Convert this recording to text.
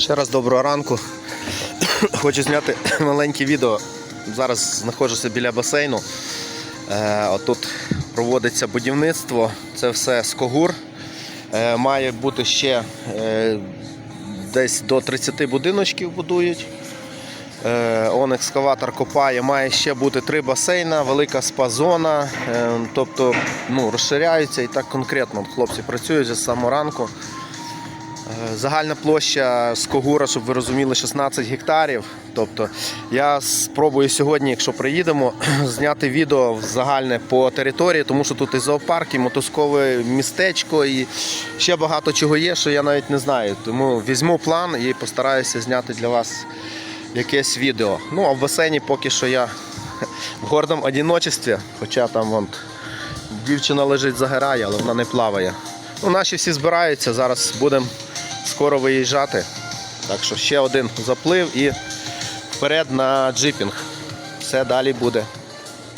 Ще раз доброго ранку. Хочу зняти маленьке відео. Зараз знаходжуся біля басейну. Е, Отут проводиться будівництво. Це все з когур. Е, Має бути ще е, десь до 30 будиночків будують. Он екскаватор копає, має ще бути три басейна, велика спа-зона. Тобто ну, розширяються і так конкретно. Хлопці працюють з самого ранку. Е, Загальна площа з Когура, щоб ви розуміли, 16 гектарів. Тобто я спробую сьогодні, якщо приїдемо, зняти відео загальне по території, тому що тут і зоопарк, і мотузкове містечко, і ще багато чого є, що я навіть не знаю. Тому візьму план і постараюся зняти для вас якесь відео. Ну а в басейні поки що я в гордому одиночестві, хоча там вон, дівчина лежить загорає, але вона не плаває. Ну, наші всі збираються, зараз будемо скоро виїжджати. Так що ще один заплив і вперед на джипінг. Все далі буде.